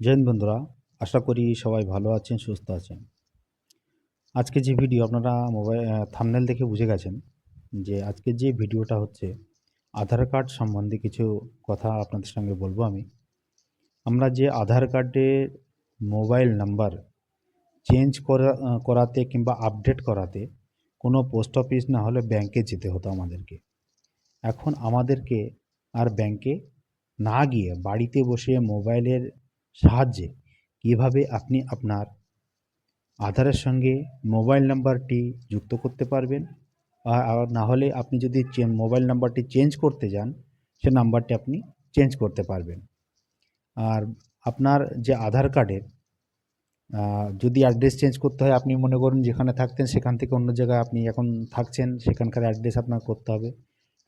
হিন্দ বন্ধুরা, আশা করি সবাই ভালো আছেন, সুস্থ আছেন। আজকে যে ভিডিও আপনারা মোবাইল থামনেল দেখে বুঝে গেছেন যে আজকে যে ভিডিওটা হচ্ছে, আধার কার্ড সম্বন্ধে কিছু কথা আপনাদের সঙ্গে বলব আমি। আমরা যে আধার কার্ডে মোবাইল নাম্বার চেঞ্জ করা করাতে কিংবা আপডেট করাতে কোনো পোস্ট অফিস না হলে ব্যাংকে যেতে হতো আমাদেরকে। এখন আমাদেরকে আর ব্যাংকে না গিয়ে বাড়িতে বসে মোবাইলের সাহায্যে কীভাবে আপনি আপনার আধারের সঙ্গে মোবাইল নাম্বারটি যুক্ত করতে পারবেন? আর না হলে আপনি যদি মোবাইল নাম্বারটি চেঞ্জ করতে যান, সে নাম্বারটি আপনি চেঞ্জ করতে পারবেন। আর আপনার যে আধার কার্ডের যদি অ্যাড্রেস চেঞ্জ করতে হয়, আপনি মনে করুন যেখানে থাকতেন সেখান থেকে অন্য জায়গায় আপনি এখন থাকছেন, সেখানকার অ্যাড্রেস আপনার করতে হবে।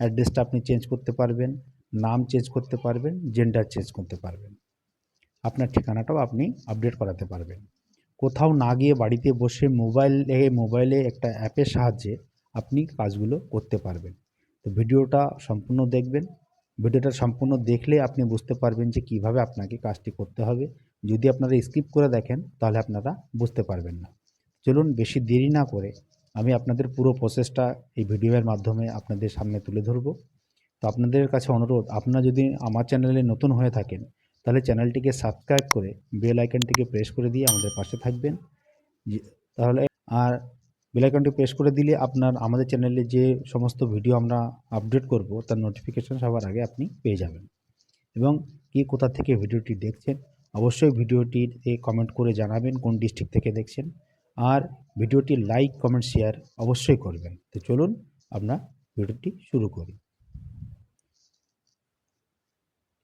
অ্যাড্রেসটা আপনি চেঞ্জ করতে পারবেন, নাম চেঞ্জ করতে পারবেন, জেন্ডার চেঞ্জ করতে পারবেন। আপনার ঠিকানাটাও আপনি আপডেট করাতে পারবেন। কোথাও না গিয়ে বাড়িতে বসে মোবাইলে মোবাইলে একটা অ্যাপের সাহায্যে আপনি কাজগুলো করতে পারবেন। তো ভিডিওটা সম্পূর্ণ দেখবেন। ভিডিওটা সম্পূর্ণ দেখলে আপনি বুঝতে পারবেন যে কীভাবে আপনাকে কাজটি করতে হবে। যদি আপনারা স্কিপ করে দেখেন, তাহলে আপনারা বুঝতে পারবেন না। চলুন বেশি দেরি না করে আমি আপনাদের পুরো প্রসেসটা এই ভিডিওর মাধ্যমে আপনাদের সামনে তুলে ধরবো। তো আপনাদের কাছে অনুরোধ, আপনারা যদি আমার চ্যানেলে নতুন হয়ে থাকেন তাহলে চ্যানেলটিকে সাবস্ক্রাইব করে বেল আইকনটিকে প্রেস করে দিয়ে আমাদের পাশে থাকবেন। তাহলে আর বেল আইকনটি প্রেস করে দিলে আপনার, আমাদের চ্যানেলে যে সমস্ত ভিডিও আমরা আপডেট করব, তার নোটিফিকেশন সবার আগে আপনি পেয়ে যাবেন। এবং কি কোথা থেকে ভিডিওটি দেখছেন, অবশ্যই ভিডিওটিতে কমেন্ট করে জানাবেন কোন ডিস্ট্রিক্ট থেকে দেখছেন। আর ভিডিওটি লাইক কমেন্ট শেয়ার অবশ্যই করবেন। তো চলুন আমরা ভিডিওটি শুরু করি।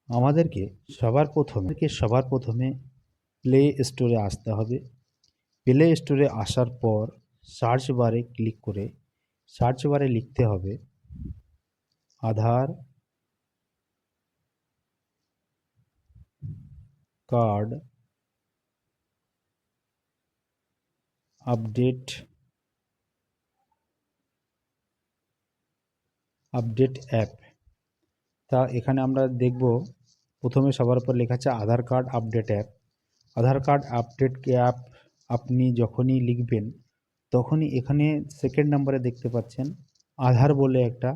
আমাদেরকে সবার প্রথমে সবার প্রথমে প্লে স্টোরে আসতে হবে। প্লে স্টোরে আসার পর সার্চ বারে ক্লিক করে সার্চ বারে লিখতে হবে Aadhaar card update update app তা এখানে আমরা দেখব প্রথমে সবার উপর লেখা আছে Aadhaar card update app. Aadhaar card update app আপনি যখনই লিখবেন, তখনই এখানে সেকেন্ড নাম্বারে দেখতে পাচ্ছেন আধার বলে একটা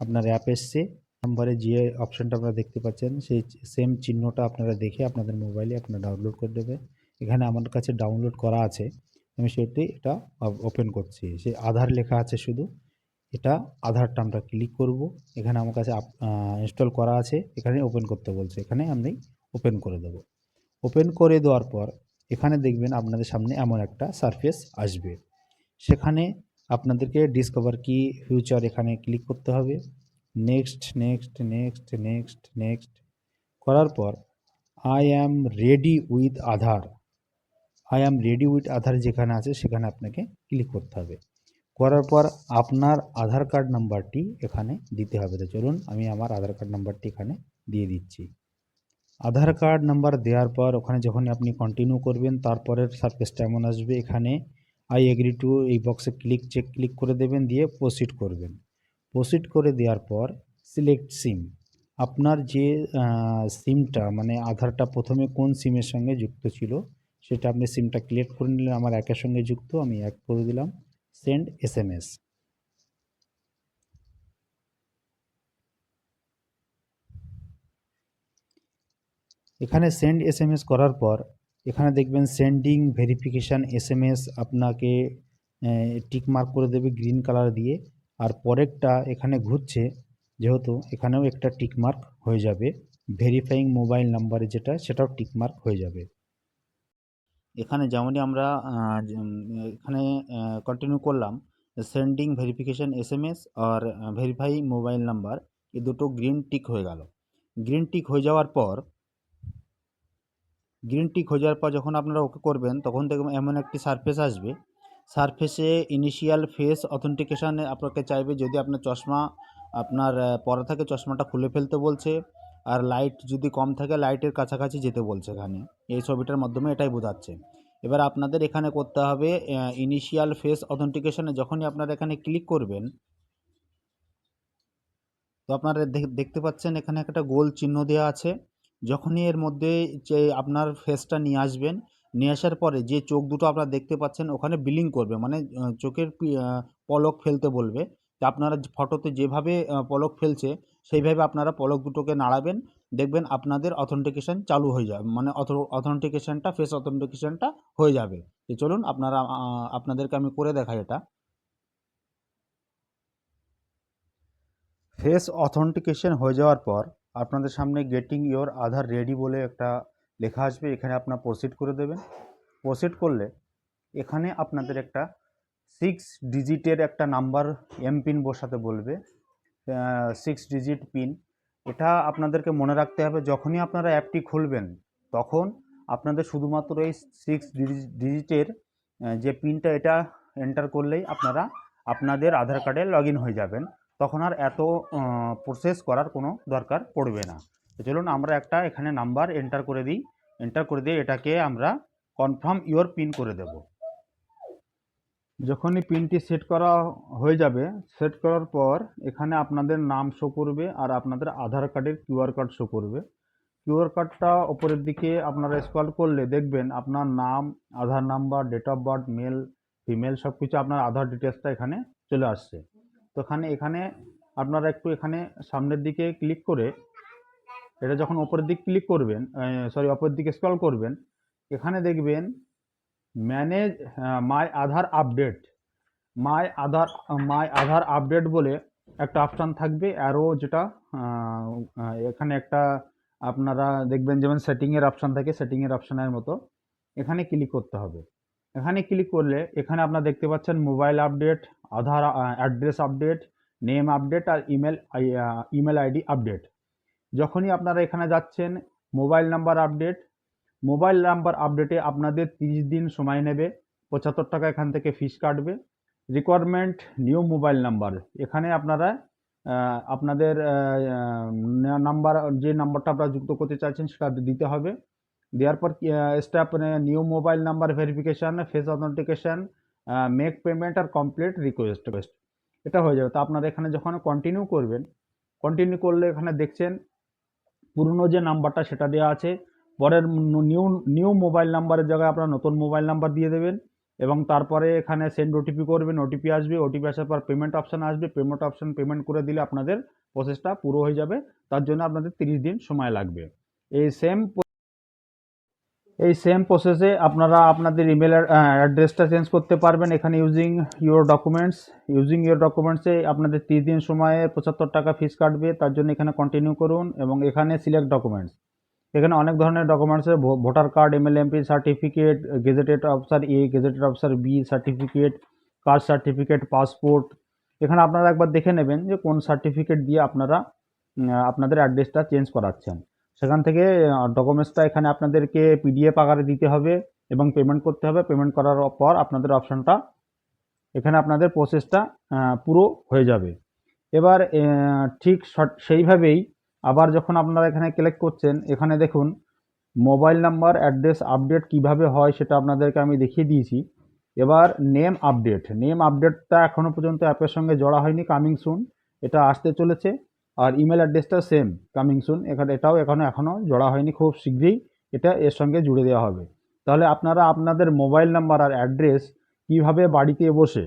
আপনার অ্যাপ এসছে। নাম্বারে যে অপশানটা আপনারা দেখতে পাচ্ছেন, সেই সেম চিহ্নটা আপনারা দেখে আপনাদের মোবাইলে আপনারা ডাউনলোড করে দেবে। এখানে আমার কাছে ডাউনলোড করা আছে। আমি সেটি এটা ওপেন করছি। সে আধার লেখা আছে শুধু। এটা আধারটা আমরা ক্লিক করব। এখানে আমার কাছে ইনস্টল করা আছে। এখানে ওপেন করতে বলছে। এখানে আমি ওপেন করে দেব। ওপেন করে দেওয়ার পর এখানে দেখবেন আপনাদের সামনে এমন একটা সারফেস আসবে। সেখানে আপনাদেরকে ডিসকভার কি ফিউচার এখানে ক্লিক করতে হবে। Next next next next next করার পর I am ready with Aadhaar I am ready with Aadhaar যেখানে আছে সেখানে আপনাকে ক্লিক করতে হবে। করার পর আপনার আধার কার্ড নাম্বারটি এখানে দিতে হবে। তো চলুন, আমি আমার আধার কার্ড নাম্বারটি এখানে দিয়ে দিচ্ছি। আধার কার্ড নাম্বার দেওয়ার পর ওখানে যখন আপনি কন্টিনিউ করবেন, তারপরের সার্ফেসটা এমন আসবে, এখানে আই এগ্রি টু এই বক্সে ক্লিক চেক ক্লিক করে দেবেন, দিয়ে প্রসিড করবেন। প্রসিড করে দেওয়ার পর সিলেক্ট সিম আপনার যে সিমটা মানে আধারটা প্রথমে কোন সিমের সঙ্গে যুক্ত ছিল, সেটা আপনি সিমটা ক্লিক করে নিলেন, আমার একের সঙ্গে যুক্ত, আমি এক করে দিলাম। সেন্ড এস এম এস এখানে সেন্ড এস এম এস করার পর, এখানে দেখবেন sending verification S M S আপনাকে টিক মার্ক করে দেবে গ্রিন কালার দিয়ে। আর পরেরটা এখানে ঘুরছে, যেহেতু এখানেও একটা টিক মার্ক হয়ে যাবে। ভেরিফাইং মোবাইল নাম্বারে যেটা, সেটাও টিক মার্ক হয়ে যাবে। এখানে যেমনই আমরা এখানে কন্টিনিউ করলাম sending verification S M S আর ভেরিফাই মোবাইল নাম্বার এই দুটো গ্রিন টিক হয়ে গেল। গ্রিন টিক হয়ে যাওয়ার পর গ্রিন টিক হয়ে যাওয়ার পর যখন আপনারা ওকে করবেন, তখন দেখবেন এমন একটি সারফেস আসবে। সারফেসে ইনিশিয়াল ফেস অথেন্টিকেশানে আপনাকে চাইবে যদি আপনার চশমা, আপনার পরা থাকে চশমাটা খুলে ফেলতে বলছে। আর লাইট যদি কম থাকে লাইটের কাছাকাছি যেতে বলছে এখানে। এই ছবিটার মাধ্যমে এটাই বোঝাচ্ছে। এবার আপনাদের এখানে করতে হবে ইনিশিয়াল ফেস অথেন্টিকেশনে যখনই আপনারা এখানে ক্লিক করবেন, তো আপনারা দেখ- দেখতে পাচ্ছেন এখানে একটা গোল চিহ্ন দেওয়া আছে। যখনই এর মধ্যে যে আপনার ফেসটা নিয়ে আসবেন, নিয়ে আসার পরে যে চোখ দুটো আপনারা দেখতে পাচ্ছেন, ওখানে বিলিং করবে। মানে চোখের পলক ফেলতে বলবে। আপনারা ফটোতে যেভাবে পলক ফেলছে সেইভাবে আপনারা পলক দুটোকে নাড়াবেন। দেখবেন আপনাদের অথেন্টিকেশন চালু হয়ে যাবে। মানে অথেন্টিকেশনটা ফেস অথেন্টিকেশনটা হয়ে যাবে। তো চলুন আপনারা আপনাদেরকে আমি করে দেখাই এটা। ফেস অথেন্টিকেশন হয়ে যাওয়ার পর আপনাদের সামনে গেটিং ইওর আধার রেডি বলে একটা লেখা আসবে। এখানে আপনার প্রসিড করে দেবেন। প্রসিড করলে এখানে আপনাদের একটা সিক্স ডিজিটের একটা নাম্বার এমপিন বসাতে বলবে। সিক্স ডিজিট পিন এটা আপনাদেরকে মনে রাখতে হবে, যখনই আপনারা অ্যাপটি খুলবেন, তখন আপনাদের শুধুমাত্র এই সিক্স ডিজিটের যে পিনটা এটা এন্টার করলেই আপনারা আপনাদের আধার কার্ডে লগ হয়ে যাবেন। তখন আর এত প্রসেস করার কোনো দরকার পড়বে না। চলুন আমরা একটা এখানে নাম্বার এন্টার করে দিই। এন্টার করে দিয়ে এটাকে আমরা কনফার্ম ইওর পিন করে দেব। যখনই পিনটি সেট করা হয়ে যাবে, সেট করার পর এখানে আপনাদের নাম শো করবে আর আপনাদের আধার কার্ডের কিউআর কার্ড শো করবে। কিউআর কার্ডটা ওপরের দিকে আপনারা স্ক্রল করলে দেখবেন আপনার নাম, Aadhaar number date of birth male female সব কিছু আপনার আধার ডিটেলসটা এখানে চলে আসছে। তো এখানে এখানে আপনারা একটু এখানে সামনের দিকে ক্লিক করে এটা যখন ওপরের দিকে ক্লিক করবেন সরি অপরের দিকে স্ক্রল করবেন, এখানে দেখবেন manage my Aadhaar update my Aadhaar my Aadhaar update বলে একটা অপশান থাকবে অ্যারো যেটা এখানে একটা আপনারা দেখবেন যেমন সেটিংয়ের অপশান থাকে সেটিংয়ের অপশানের মতো। এখানে ক্লিক করতে হবে। এখানে ক্লিক করলে, এখানে আপনারা দেখতে পাচ্ছেন mobile update Aadhaar address update name update আর ইমেল ইমেল আইডি আপডেট যখনই আপনারা এখানে যাচ্ছেন mobile number update mobile number আপডেটে আপনাদের তিরিশ দিন সময় নেবে, পঁচাত্তর টাকা এখান থেকে ফিস কাটবে। রিকোয়ারমেন্ট নিউ মোবাইল নাম্বার, এখানে আপনারা আপনাদের নাম্বার, যে নাম্বারটা আপনারা যুক্ত করতে চাইছেন সেটা দিতে হবে। দেওয়ার পর step new mobile number verification face authentication make payment আর কমপ্লিট রিকোয়েস্ট বেস্ট এটা হয়ে যাবে। তো আপনারা এখানে যখন কন্টিনিউ করবেন কন্টিনিউ করলে এখানে দেখছেন, পুরনো যে নাম্বারটা সেটা দেওয়া আছে। পরের নিউ নিউ মোবাইল নাম্বারের জায়গায় আপনারা নতুন মোবাইল নাম্বার দিয়ে দেবেন এবং তারপরে এখানে সেন্ড ওটিপি করবেন ওটিপি আসবে ওটিপি আসার পর পেমেন্ট অপশান আসবে পেমেন্ট অপশান পেমেন্ট করে দিলে আপনাদের প্রসেসটা পুরো হয়ে যাবে, তার জন্য আপনাদের তিরিশ দিন সময় লাগবে। এই সেম এই সেম প্রসেসে আপনারা আপনাদের ইমেল অ্যাড্রেসটা চেঞ্জ করতে পারবেন। এখানে using your documents using your ডকুমেন্টসে আপনাদের তিরিশ দিন সময়ে পঁচাত্তর টাকা ফিস কাটবে, তার জন্য এখানে কন্টিনিউ করুন এবং এখানে সিলেক্ট ডকুমেন্টস এখানে অনেক ধরনের documents voter card MLMP certificate gazetted officer A gazetted officer B certificate caste certificate passport এখানে আপনারা একবার দেখে নেবেন যে কোন সার্টিফিকেট দিয়ে আপনারা আপনাদের অ্যাড্রেসটা চেঞ্জ করাচ্ছেন। সেখান থেকে ডকুমেন্টসটা এখানে আপনাদেরকে পিডিএফ আকারে দিতে হবে এবং পেমেন্ট করতে হবে। পেমেন্ট করার পর আপনাদের অপশানটা এখানে আপনাদের প্রসেসটা পুরো হয়ে যাবে। এবার ঠিক সেইভাবেই আবার যখন আপনারা এখানে ক্লিক করছেন, এখানে দেখুন মোবাইল নাম্বার অ্যাড্রেস আপডেট কীভাবে হয় সেটা আপনাদেরকে আমি দেখিয়ে দিয়েছি। এবার নেম আপডেট নেম আপডেটটা এখনও পর্যন্ত অ্যাপের সঙ্গে জড়া হয়নি কামিং সুন এটা আসতে চলেছে, আর ইমেল অ্যাড্রেসটা সেম কামিং সুন এখানে, এটাও এখনও এখনও জড়া হয়নি খুব শীঘ্রই, এটা এর সঙ্গে জুড়ে দেওয়া হবে। তাহলে আপনারা আপনাদের মোবাইল নাম্বার আর অ্যাড্রেস কীভাবে বাড়িতে বসে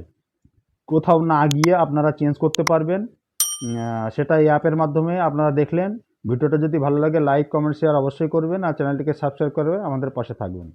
কোথাও না গিয়ে আপনারা চেঞ্জ করতে পারবেন সেটা এই অ্যাপের মাধ্যমে আপনারা দেখলেন। ভিডিওটা যদি ভালো লাগে লাইক কমেন্ট শেয়ার অবশ্যই করবেন। আর চ্যানেলটিকে সাবস্ক্রাইব করবে আমাদের পাশে থাকবেন।